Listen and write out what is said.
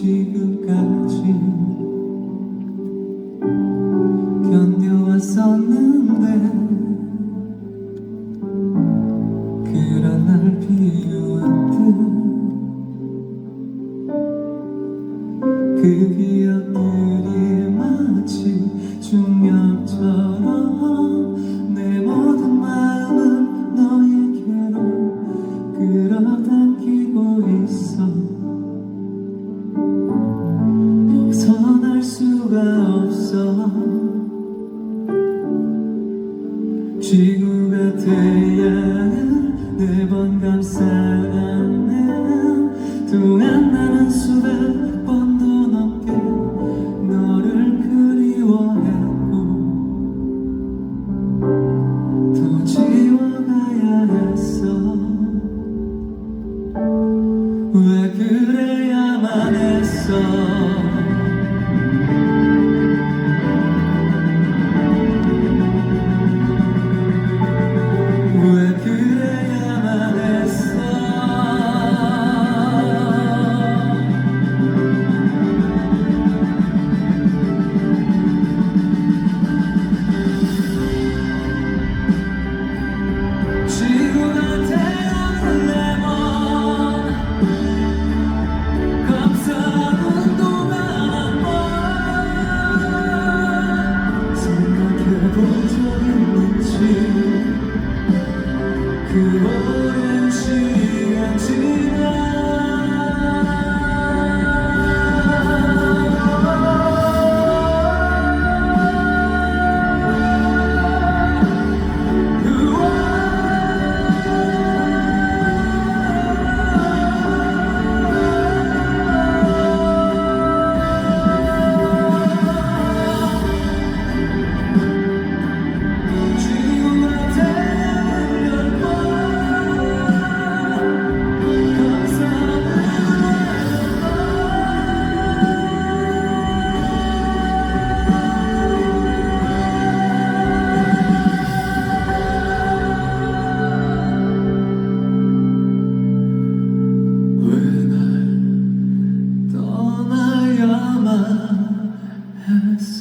지금까지 견뎌왔었는데 수가 없어. 지구가 태양을 네 번 감싸 안는 동안 나는 수백 번도 넘게 너를 그리워했고 더 지워가야 했어. 왜 그래야만 했어 Yes.